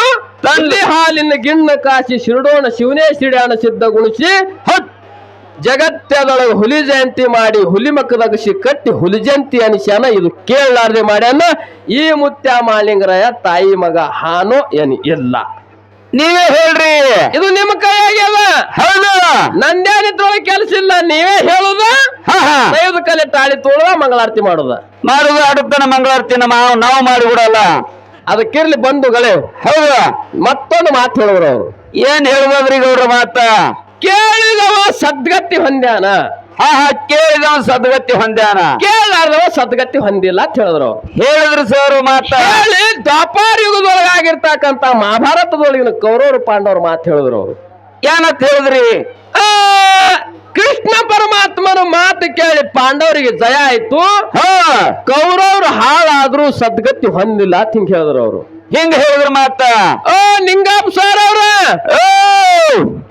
ತಂದೆ ಹಾಲಿನ ಗಿಣ್ಣ ಕಾಸಿ ಶಿರಡೋಣ ಶಿವನೇ ಸಿಡಾಣ ಸಿದ್ಧಗೊಳಿಸಿ ಹೌದ್. ಜಗತ್ತದೊಳಗೆ ಹುಲಿ ಜಯಂತಿ ಮಾಡಿ ಹುಲಿ ಮಕ್ಕದಗಸಿ ಕಟ್ಟಿ ಹುಲಿ ಜಯಂತಿ ಅನಿಸ್ಯಾನ ಇದು ಕೇಳಲಾರ್ದೆ ಮಾಡ್ಯಾನ. ಈ ಮುತ್ಯ ಮಾಲಿಂಗರಾಯ ತಾಯಿ ಮಗ ಹಾನೋ ಏನು ಇಲ್ಲ. ನೀವೇ ಹೇಳ್ರಿ. ಇದು ನಿಮ್ಮ ಕೈಯಾಗ್ಯದ ಹೌದು. ನಂದೇನಿದ್ರೊಳಗೆ ಕೆಲಸ ಇಲ್ಲ ನೀವೇ ಹೇಳುದ? ದೈವದ ಕಲೆ ತಾಳಿ ತೋಳುವ ಮಂಗಳಾರತಿ ಮಾಡುದ. ಮಾಡುದ ಅಡುತ್ತನ ಮಂಗಳಾರತಿ ನಾವು ಮಾಡಿ ಬಿಡಲ್ಲ ಅದಕ್ಕಿರ್ಲಿ ಬಂಧುಗಳೇ ಹೌದ ಮತ್ತೊಂದು ಮಾತು ಹೇಳುವರು. ಅವರು ಏನ್ ಹೇಳುದ್ರಿ ಗೌಡ್ರ ಮಾತ? ಕೇಳಿದವ ಸದ್ಗತಿ ಹೊಂದ್ಯಾನ. ಹಾ ಹಾ ಕೇಳಿದ ಸದ್ಗತಿ ಹೊಂದ್ಯಾನ. ಕೇಳಾರ್ದವ ಸದ್ಗತಿ ಹೊಂದಿಲ್ಲ ಅಂತ ಹೇಳಿದ್ರು. ಹೇಳಿದ್ರು ಸರ್ ಮಾತ. ಹೇಳಿ ದ್ವಾಪಾರ ಯುಗದೊಳಗಾಗಿರ್ತಕ್ಕಂತ ಮಹಾಭಾರತದೊಳಗಿನ ಕೌರವರು ಪಾಂಡವರು ಮಾತು ಹೇಳಿದ್ರು. ಏನಂತ ಹೇಳಿದ್ರಿ? ಕೃಷ್ಣ ಪರಮಾತ್ಮನ ಮಾತು ಕೇಳಿ ಪಾಂಡವರಿಗೆ ಜಯ ಆಯ್ತು. ಕೌರವ್ರು ಹಾಳಾದ್ರು ಸದ್ಗತಿ ಹೊಂದಿಲ್ಲ ಅಂತ ಹಿಂಗ್ ಹೇಳಿದ್ರು ಅವರು. ಹಿಂಗ ಹೇಳಿದ್ರು ಮಾತ ಓ ನಿಂಗಪ್ಪ ಸರ್ ಅವ್ರ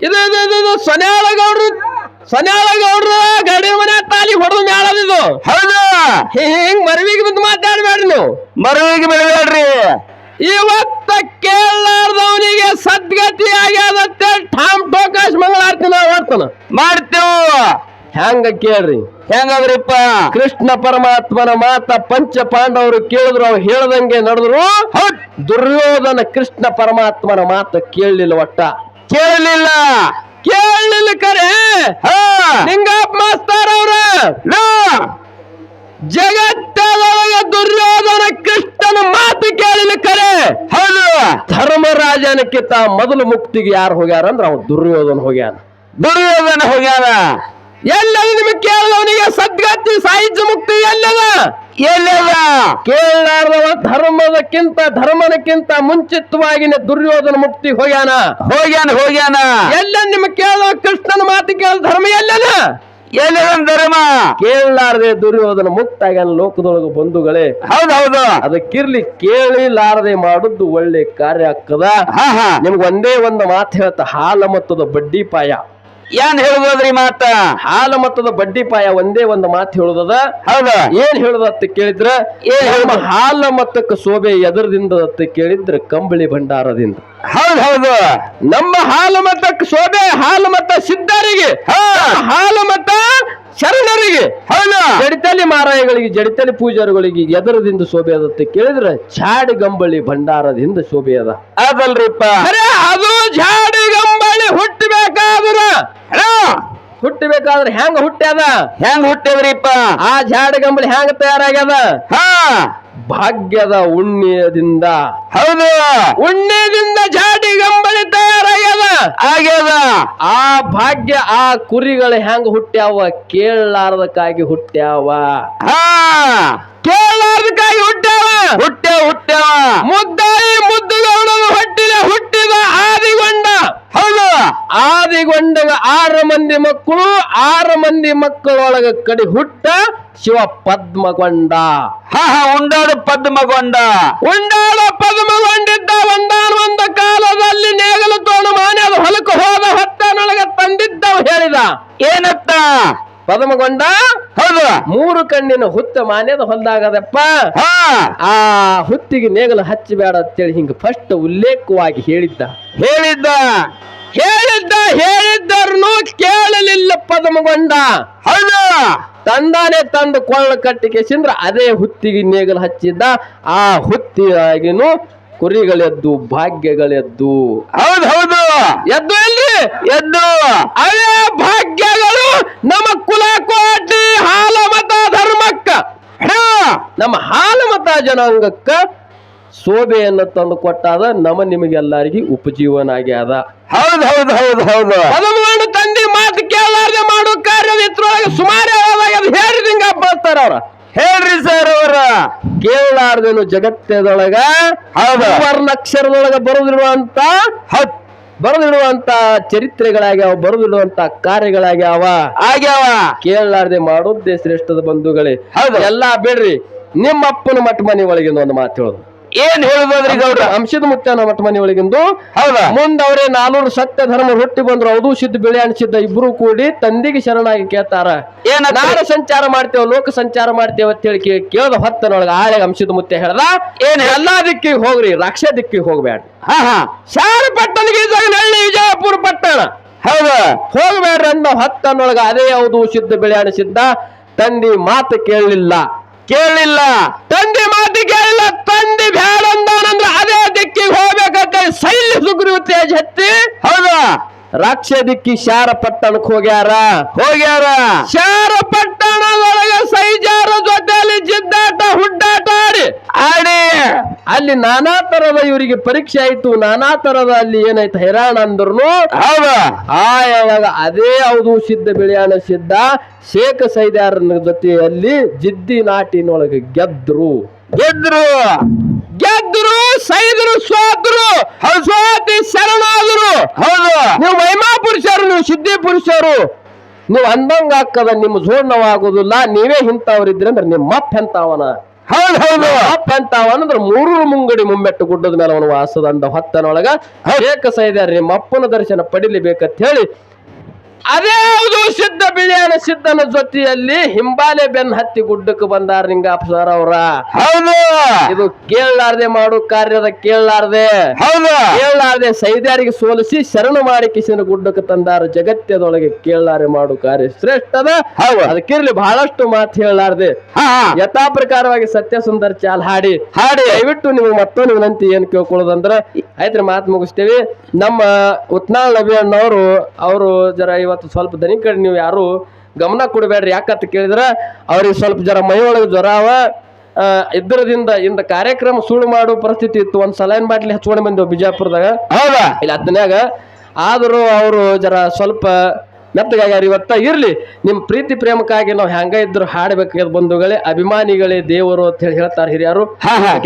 ಇದು ಇದು ಇದು ಇದು ಸನ್ಯಾಳ ಗೌಡ್ರು ಸನ್ಯಾಳ ಗೌಡ್ರು ಗಡಿ ಮನೆ ತಾಲಿ ಹೊಡೆದು ಮ್ಯಾಳದಿದು ಹೌದು. ಹಿಂಗ್ ಮರವಿಗೆ ಬಂದು ಮಾತಾಡ್ಬೇಡ್ರಿ ನೀವು. ಮರವಿಗೆ ಬೆಳಬೇಡ್ರಿ ಇವತ್ತ ಕೇಳಲಾರ್ದವನಿಗೆ ಸದ್ಗತಿ ಆಗ್ಯಾದತ್ತೆ ಠಾಮ್ ಟೋಕಾಶ್ ಮಂಗಳಾರತಿ ನಾವು ಮಾಡ್ತಾನ. ಮಾಡ್ತೇವ. ಹೆಂಗ ಕೇಳ್ರಿ? ಹೆಂಗದ್ರಿಪ್ಪ? ಕೃಷ್ಣ ಪರಮಾತ್ಮನ ಮಾತ ಪಂಚ ಪಾಂಡವರು ಕೇಳಿದ್ರು ಅವ್ರು ಹೇಳ್ದಂಗೆ ನಡೆದ್ರು. ದುರ್ಯೋಧನ ಕೃಷ್ಣ ಪರಮಾತ್ಮನ ಮಾತ ಕೇಳಲಿಲ್ಲ ಒಟ್ಟ. ಕೇಳಲಿಲ್ಲ. ಕೇಳಲಿಲ್ಲ ಕೇಳಿಲ್ಲ ಕರೆ. ಹಾ. ನಿಂಗಪ್ಪ ಮಾಸ್ತಾರ ಅವ್ರ. ನಾ. ಜಗತ್ತದೊಳಗೆ ದುರ್ಯೋಧನ ಕೃಷ್ಣನ ಮಾತು ಕೇಳಲು ಕರೆ. ಹೌದು. ಧರ್ಮರಾಜನಕ್ಕಿಂತ ಮೊದಲು ಮುಕ್ತಿಗೆ ಯಾರು ಹೋಗ್ಯಾರ ಅಂದ್ರೆ ಅವ್ನು ದುರ್ಯೋಧನ ಹೋಗ್ಯಾನ. ದುರ್ಯೋಧನ ಹೋಗ್ಯಾನ. ಎಲ್ಲದ ನಿಮಗೆ ಕೇಳಿದವನಿಗೆ ಸದ್ಗತಿ ಸಾಹಿತ್ಯ ಮುಕ್ತಿ ಎಲ್ಲದ? ಎಲ್ಲದ. ಕೇಳಲಾರ್ದವ ಧರ್ಮದಕ್ಕಿಂತ ಧರ್ಮನಕ್ಕಿಂತ ಮುಂಚಿತವಾಗಿನ ದುರ್ಯೋಧನ ಮುಕ್ತಿ ಹೋಗ್ಯಾನ. ಹೋಗ್ಯಾನ ಹೋಗ್ಯಾನ. ಎಲ್ಲ ನಿಮಗೆ ಕೇಳಿದ ಕೃಷ್ಣನ ಮಾತು ಕೇಳ ಧರ್ಮ ಎಲ್ಲದ? ಧರ್ಮ? ಕೇಳಲಾರದೆ ದುರ್ಯೋಧನ ಮುಕ್ತ ಆಗ್ಯಾನ ಲೋಕದೊಳಗ ಬಂಧುಗಳೇ ಹೌದೌದು ಹೌದು. ಅದಕ್ಕಿರ್ಲಿ ಕೇಳಿಲಾರದೆ ಮಾಡುದು ಒಳ್ಳೆ ಕಾರ್ಯ ಆಗ್ತದ? ನಿಮ್ಗೆ ಒಂದೇ ಒಂದು ಮಾತು ಹೇಳ್ತಾ ಹಾಲ ಮತ್ತದ ಬಡ್ಡಿ ಪಾಯ. ಏನ್ ಹೇಳುದ್ರಿ ಮಾತ? ಹಾಲ ಮತ್ತದ ಬಡ್ಡಿ ಪಾಯ ಒಂದೇ ಒಂದು ಮಾತು ಹೇಳುದದ. ಹೌದ? ಏನ್ ಹೇಳುದ ಅಂತ ಕೇಳಿದ್ರ? ಏನ್ ಹಾಲು ಹಾಲ ಮತ್ತಕ್ಕ ಶೋಭೆ ಎದರದಿಂದ ಅಂತ ಕೇಳಿದ್ರ ಕಂಬಳಿ ಭಂಡಾರದಿಂದ. ಹೌದು ಹೌದು. ನಮ್ಮ ಹಾಲು ಮತ್ತ ಶೋಭೆ ಹಾಲು ಮತ್ತ ಸಿದ್ಧರಿಗೆ ಹಾಲು ಮತ್ತ ಶರಣರಿಗೆ ಹೌದು? ಜಡಿತಲಿ ಮಾರಾಯಗಳಿಗೆ ಜಡಿತಲಿ ಪೂಜಾರಿಗಳಿಗೆ ಎದರದಿಂದ ಶೋಭೆ ಅದ ಅಂತ ಕೇಳಿದ್ರ ಚಾಡಿ ಗಂಬಳಿ ಭಂಡಾರದಿಂದ ಶೋಭೆ ಅದ. ಅದಲ್ರಿಪ್ಪ. ಅರೆ ಅದು ಜಾಡಿ ಗಂಬಳಿ ಹುಟ್ಟಬೇಕಾದ್ರ ಹುಟ್ಟಬೇಕಾದ್ರೆ ಹೆಂಗ ಹುಟ್ಟ್ಯಾದ ಹೆಂಗ್ ಹುಟ್ಟಿದ್ರಿಪ್ಪ? ಆ ಜಾಡ ಗಂಬಳಿ ಹೆಂಗ ತಯಾರಾಗ್ಯದ? ಹಾ. ಭಾಗ್ಯದ ಉಣ್ಣಿಯದಿಂದ ಹೌದು. ಉಣ್ಣೆಯಿಂದ ಜಾಡಿ ಗಂಬಳಿ ತಯಾರಾಗ್ಯದ. ಆಗ್ಯದ. ಆ ಭಾಗ್ಯ ಆ ಕುರಿಗಳು ಹೆಂಗ ಹುಟ್ಟ್ಯಾವ? ಕೇಳಲಾರ್ದಕ್ಕಾಗಿ ಹುಟ್ಟ್ಯಾವ. ಹಾ. ಕೇಳಲಾರ್ದಕ್ಕಾಗಿ ಹುಟ್ಟ್ಯಾವ. ಹುಟ್ಟ್ಯಾವ ಹುಟ್ಟ್ಯಾವ. ಮುದ್ದಾಯಿ ಆದಿಗೊಂಡಗ ಆರು ಮಂದಿ ಮಕ್ಕಳು ಆರು ಮಂದಿ ಮಕ್ಕಳೊಳಗ ಕಡಿ ಹುಟ್ಟ ಶಿವ ಪದ್ಮಗೊಂಡ. ಹಾ ಉಂಡಾಡು ಪದ್ಮಗೊಂಡ. ಉಂಡಾಳು ಪದ್ಮಗೊಂಡಿದ್ದ ಒಂದಾನ ಒಂದ ಕಾಲದಲ್ಲಿ ನೇಗಲು ತೋಣ ಅದು ಹೊಲಕ್ಕೆ ಹೋದ ಹೊತ್ತನೊಳಗ ತಂದಿದ್ದವ ಹೇಳಿದ. ಏನತ್ತ? ಪದ್ಮಗೊಂಡ? ಹೌದು. ಮೂರು ಕಣ್ಣಿನ ಹುತ್ತ ಮಾನ್ಯದ ಹೊಲ್ದಾಗದಪ್ಪ. ಹಾ. ಆ ಹುತ್ತಿಗೆ ನೇಗಲು ಹಚ್ಚಬೇಡ ಅಂತೇಳಿ ಹಿಂಗ ಫಸ್ಟ್ ಉಲ್ಲೇಖವಾಗಿ ಹೇಳಿದ್ದ. ಹೇಳಿದ್ದ. ಹೇಳಿದ್ದ ಹೇಳಿದ್ದರನು ಕೇಳಲಿಲ್ಲ ಪದಮಗೊಂಡ. ಹೌದು. ತಂದಾನೆ ತಂದು ಕೊಳ್ಳ ಕಟ್ಟಿಗೆ ಸಿಂದ್ರ ಅದೇ ಹುತ್ತಿಗೆ ನೇಗಲು ಹಚ್ಚಿದ್ದ. ಆ ಹುತ್ತಿಯಾಗಿನೂ ಕುರಿಗಳೆದ್ದು ಭಾಗ್ಯಗಳೆದ್ದು. ಹೌದು ಹೌದು. ಎದ್ದು ಎಲ್ಲಿ? ಎದ್ದು. ಅವೇ ಭಾಗ್ಯಗಳು ನಮ್ಮ ಕುಲಕೋಟಿ ಹಾಲ ಮತ ಧರ್ಮಕ್ಕ ನಮ್ಮ ಹಾಲ ಮತ ಜನಾಂಗಕ್ಕ ಶೋಭೆಯನ್ನು ತಂದು ಕೊಟ್ಟಾದ ನಮ ನಿಮಗೆಲ್ಲರಿಗೆ ಉಪಜೀವನ ಆಗ್ಯಾದ ಹೌದು ಹೌದು ಹೌದು ಹೌದು. ಪದಮಗೊಂಡು ತಂದೆ ಮಾತು ಕೇಳಲಾರ್ದೆ ಮಾಡೋ ಕಾರ್ಯದ ಇದ್ರೊಳಗೆ ಸುಮಾರು ಹೇಳಿದಂಗ ಬರ್ತಾರ ಅವ್ರ. ಹೇಳ್ರಿ ಸರ್ ಅವರ. ಕೇಳಲಾರ್ದೇನು ಜಗತ್ತದೊಳಗ ಹೌದು. ಬರುದಿರುವಂತ ಬರೆದಿರುವಂತ ಹತ್ತು ಬರೆದಿಡುವಂತ ಚರಿತ್ರೆಗಳಾಗ್ಯಾವ ಬರೆದಿಡುವಂತ ಕಾರ್ಯಗಳಾಗ್ಯಾವ. ಆಗ್ಯಾವ. ಕೇಳಲಾರ್ದೆ ಮಾಡೋದೇ ಶ್ರೇಷ್ಠದ ಬಂಧುಗಳೇ. ಹೌದು. ಎಲ್ಲಾ ಬಿಡ್ರಿ ನಿಮ್ಮಪ್ಪನ ಮಟ್ಟ ಮಠ ಮನೆ ಒಳಗಿನ ಒಂದು ಮಾತು ಹೇಳೋದು. ಏನ್ ಹೇಳುದ್ರಿ ಗೌಡ್ರ? ಅಂಶದ ಮುತ್ತನ ಮಠ ಮನೆ ಹೌದಾ? ಮುಂದವರೇ ನಾನೂರು ಅವರೇ ಸತ್ಯ ಧರ್ಮ ಹುಟ್ಟಿ ಬಂದ್ರು ಅದು ಸಿದ್ಧ ಬಿಳಿ ಅನಿಸಿದ್ದ ಇಬ್ರು ಕೂಡಿ ತಂದಿಗೆ ಶರಣಾಗಿ ಕೇಳ್ತಾರ. ಏನ ನಾಡ ಸಂಚಾರ ಮಾಡ್ತೇವ ಲೋಕ ಸಂಚಾರ ಮಾಡ್ತೇವ ಅಂತ ಹೇಳಿ ಕೇಳ್ದ ಹೊತ್ತನೊಳಗ ಆಳೆ ಅಂಶದ ಮುತ್ಯ ಹೇಳ್ದ ಏನ್? ಎಲ್ಲಾ ದಿಕ್ಕಿಗೆ ಹೋಗ್ರಿ ರಾಕ್ಷ ದಿಕ್ಕಿಗೆ ಹೋಗ್ಬೇಡ ಹಾ ಹಾ. ಶಾರ ವಿಜಯಪುರ ಪಟ್ಟಣ. ಹೌದ. ಹೋಗ್ಬೇಡ್ರಿ ಅಂದ ಹೊತ್ತನೊಳಗ ಅದೇ ಯಾವುದು ಸಿದ್ಧ ಬೆಳೆ ಅನಿಸಿದ್ದ ತಂದಿ ಮಾತು ಕೇಳಲಿಲ್ಲ. ಕೇಳಲಿಲ್ಲ. ತಂದೆ ಮಾತು ಬ್ಯಾಡ ಅಂದಾನಂದ್ರ ಅದೇ ದಿಕ್ಕಿಗೆ ಹೋಗ್ಬೇಕಂತ ಸೈಲ್ ಸುಗ್ರೀವ ತೇಜ್ ಹತ್ತಿ. ಹೌದಾ? ರಾಕ್ಷ ದಿಕ್ಕಿ ಶಾರ ಪಟ್ಟಣಕ್ಕೆ ಹೋಗ್ಯಾರ? ಹೋಗ್ಯಾರ. ಶಾರ ಪಟ್ಟಣದೊಳಗ ಸೈಜಾರ ಜೊತೆಯಲ್ಲಿ ಜಿದ್ದಾಟ ಹುಡ್ಡಾಟ ಆಡಿ. ಆಡಿ. ಅಲ್ಲಿ ನಾನಾ ತರದ ಇವರಿಗೆ ಪರೀಕ್ಷೆ ಆಯ್ತು ನಾನಾ ತರದ ಅಲ್ಲಿ ಏನಾಯ್ತು ಹೈರಾಣ ಹೌದಾ? ಆ ಯಾವಾಗ ಅದೇ ಯಾವುದು ಸಿದ್ಧ ಬಿಳಿಯಾನ ಸಿದ್ಧ ಶೇಖ ಸೈದಾರನ ಜೊತೆಯಲ್ಲಿ ಜಿದ್ದಿ ನಾಟಿನೊಳಗೆ ಗೆದ್ರು. ಗೆದ್ರು. ಸೋದ್ರು ಸೋತಿ ಶರಣಾದರು. ಹೌದು. ನೀವು ಮಹಿಮಾ ಪುರುಷರು ನೀವು ಸಿದ್ಧಿ ಪುರುಷರು ನೀವು ಅಂದಂಗ ಹಾಕದ ನಿಮ್ಮ ಜೋಡ್ನವಾಗುದಿಲ್ಲ ನೀವೇ ಇಂಥವ್ರಿದ್ರಿ ಅಂದ್ರೆ ನಿಮ್ಮ ಅಪ್ಪ ಎಂತಾವನ ಹೌದು ಹೌದು. ಅಪ್ಪ ಅಂದ್ರೆ ಮೂರು ಮುಂಗಡಿ ಮುಮ್ಮೆಟ್ಟು ಗುಡ್ಡದ ಮೇಲೆ ಅವನು ವಾಸದಂಡ ಹೊತ್ತನೊಳಗ ಏಕ ಸೈದಾರ ನಿಮ್ಮ ಅಪ್ಪನ ದರ್ಶನ ಪಡಿಲಿಬೇಕಂತ ಹೇಳಿ ಅದೇ ಹೌದು ಸಿದ್ಧ ಬಿಳಿಯನ ಸಿದ್ಧನ ಜೊತೆಯಲ್ಲಿ ಹಿಂಬಾಲೆ ಬೆನ್ ಹತ್ತಿ ಗುಡ್ಡಕ್ಕೆ ಬಂದಾರ ನಿಂಗಪ್ಪ ಸರ್ ಅವ್ರ. ಹೌದು. ಇದು ಕೇಳಲಾರ್ದೆ ಮಾಡು ಕಾರ್ಯದ ಕೇಳಲಾರ್ದೆ. ಹೌದು. ಕೇಳಲಾರ್ದೆ ಸೈದ್ಯಾರಿಗೆ ಸೋಲಿಸಿ ಶರಣ ಮಾಡಿ ಕಿಸಿನ ಗುಡ್ಡಕ್ಕೆ ತಂದಾರ. ಜಗತ್ತದೊಳಗೆ ಕೇಳಲಾರೆ ಮಾಡು ಕಾರ್ಯ ಶ್ರೇಷ್ಠದ. ಅದಕ್ಕಿರ್ಲಿ ಬಹಳಷ್ಟು ಮಾತು ಹೇಳಲಾರ್ದೆ. ಯಥಾ ಪ್ರಕಾರವಾಗಿ ಸತ್ಯ ಸುಂದರ ಚಾಲ್ ಹಾಡಿ. ಹಾಡಿ. ದಯವಿಟ್ಟು ನಿಮಗೆ ಮತ್ತೊಂದು ವಿನಂತಿ ಏನ್ ಕೇಳ್ಕೊಳ್ಳೋದಂದ್ರ ಆಯ್ತ್ರಿ ಮಾತು ಮುಗಿಸ್ತೇವೆ. ನಮ್ಮ ಉತ್ನಾಳ್ ನಬಿ ಅಣ್ಣವರು ಅವರು ಜರ ಇವತ್ತು ಇವತ್ತು ಸ್ವಲ್ಪ ದನಿ ಕಡೆ ನೀವು ಯಾರು ಗಮನ ಕೊಡಬೇಡ್ರಿ. ಯಾಕಂತ ಕೇಳಿದ್ರೆ ಅವ್ರಿಗೆ ಸ್ವಲ್ಪ ಜರ ಮೈ ಒಳಗೆ ಜ್ವರ ಅವ. ಇದ್ರದಿಂದ ಇಂದ ಕಾರ್ಯಕ್ರಮ ಸುಳ್ಳು ಮಾಡೋ ಪರಿಸ್ಥಿತಿ ಇತ್ತು. ಒಂದು ಸಲೈನ್ ಬಾಟ್ಲಿ ಹಚ್ಕೊಂಡು ಬಂದೆವು ಬಿಜಾಪುರದಾಗ. ಹೌದಾ? ಇಲ್ಲಿ ಹತ್ತನ್ಯಾಗ ಆದರೂ ಅವರು ಜರ ಸ್ವಲ್ಪ ಮೆತ್ತಗಾಗ್ಯಾರ ಇವತ್ತ ಇರ್ಲಿ. ನಿಮ್ಮ ಪ್ರೀತಿ ಪ್ರೇಮಕ್ಕಾಗಿ ನಾವು ಹೆಂಗ ಇದ್ರು ಹಾಡ್ಬೇಕಾದ ಬಂಧುಗಳೇ ಅಭಿಮಾನಿಗಳೇ ದೇವರು ಅಂತ ಹೇಳಿ ಹೇಳ್ತಾರೆ ಹಿರಿಯರು.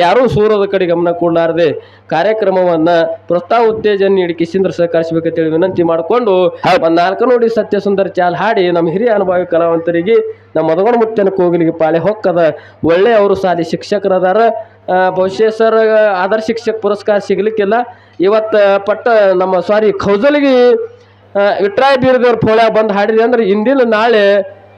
ಯಾರೂ ಸೂರದ ಕಡೆ ಗಮನ ಕೊಡಲಾರದೆ ಕಾರ್ಯಕ್ರಮವನ್ನ ಪ್ರೋತ್ಸಾಹ ಉತ್ತೇಜನ ನೀಡಿ ಕಿಶಿಂದ್ರ ಸಹಕರಿಸಬೇಕಂತೇಳಿ ವಿನಂತಿ ಮಾಡಿಕೊಂಡು ಒಂದು ನಾಲ್ಕು ನೋಡಿ ಸತ್ಯ ಸುಂದರ ಚಾಲ್ ಹಾಡಿ ನಮ್ಮ ಹಿರಿಯ ಅನುಭವಿ ಕಲಾವಂತರಿಗೆ ನಮ್ಮ ಮದಗೊಂಡ ಮುತ್ತನ ಕೋಗಿಲಿಗೆ ಪಾಳೆ ಹೊಕ್ಕದ ಒಳ್ಳೆ ಅವರು ಸಾಲಿ ಶಿಕ್ಷಕರದಾರ. ಬಹುಶಃ ಸರ್ ಆದರ್ಶ ಶಿಕ್ಷಕ ಪುರಸ್ಕಾರ ಸಿಗ್ಲಿಕ್ಕಿಲ್ಲ. ಇವತ್ತು ಪಟ್ಟ ನಮ್ಮ ಸಾರಿ ಖೌಜಲಿಗೆ ವಿಟ್ರಾಯ ಬೀರದೇವ್ರ ಪೋಳ್ಯ ಬಂದು ಹಾಡಿದೆ ಅಂದ್ರೆ ಇಂದಿನ ನಾಳೆ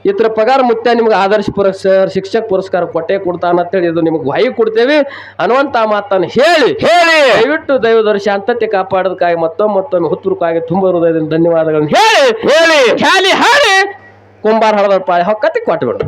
ಇತರ ಪಗಾರ ಮುತ್ಯ ನಿಮ್ಗೆ ಆದರ್ಶ ಪುರಸ್ಕಾರ ಶಿಕ್ಷಕ ಪುರಸ್ಕಾರ ಕೊಟ್ಟೆ ಕೊಡ್ತಾನ ಅಂತೇಳಿ ಇದು ನಿಮ್ಗೆ ವಾಯು ಕೊಡ್ತೇವೆ. ಅನ್ನುವಂತ ಮಾತನ್ನು ಹೇಳಿ. ಹೇಳಿ. ದಯವಿಟ್ಟು ದೈವದರ ಶಾಂತತೆ ಕಾಪಾಡೋದಕ್ಕಾಗಿ ಮತ್ತೊಮ್ಮೆ ಮತ್ತೊಮ್ಮೆ ಹುತ್ತುರುಕಾಗಿ ತುಂಬ ಹೃದಯದಿಂದ ಧನ್ಯವಾದಗಳನ್ನು ಹೇಳಿ. ಹೇಳಿ. ಖ್ಯಾಲಿ ಹಾಡಿ. ಕುಂಬಾರ ಹಳದ ಪಾಳಿ ಹೊಕ್ಕತ್ತಿ ಕೊಟ್ಟು ಬಿಡು